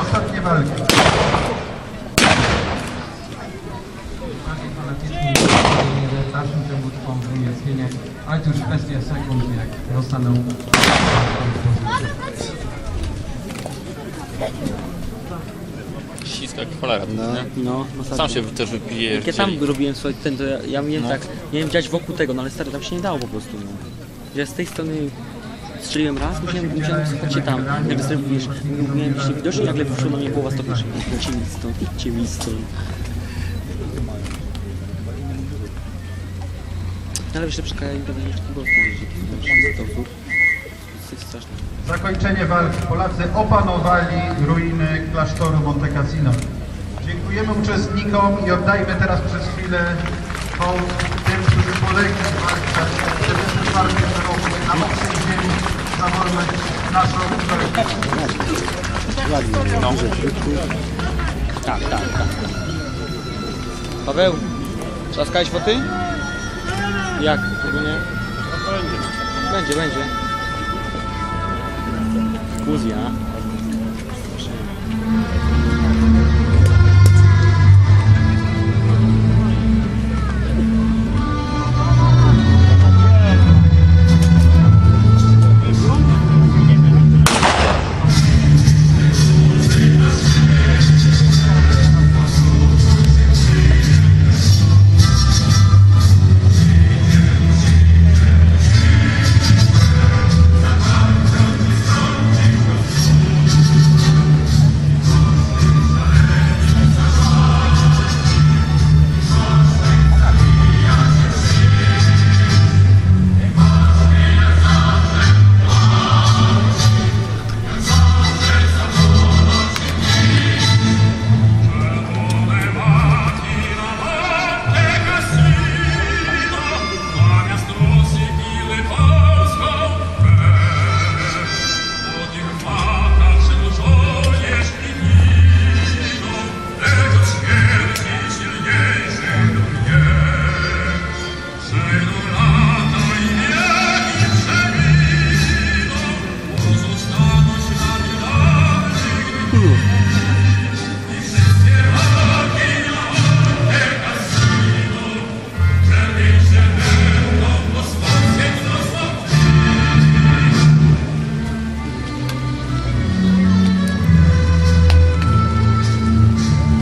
Ostatnie walki. Dalszym ciągu trwą wyjaśnienie, ale to już kwestia sekund, jak dostaną Ściska jak cholera, No, nie? no, Sam się też wypije. Jak ja tam robiłem swoje, ten, to ja, ja miałem No. tak, miałem działać wokół tego, no ale stary, tam się nie dało po prostu, no. Ja z tej strony strzeliłem raz, musiałem, musiałem słuchać się tam, nagle sobie wiesz, miałem być niewidoczny, nagle wyszło na mnie połowa stopni, idźcie mi stąd, idźcie mi stąd. No ale wiesz, te przekajają to będzie taki gość, że to osób. Jest straszne. Zakończenie walki. Polacy opanowali ruiny klasztoru Monte Cassino. Dziękujemy uczestnikom i oddajmy teraz przez chwilę hołd tym, którzy polegli w walce 44 roku na obcej ziemi za wolność naszą Tak, tak, tak. Paweł, trzaskałeś foty? Jak? Tego nie? Będzie, będzie. cozinhar.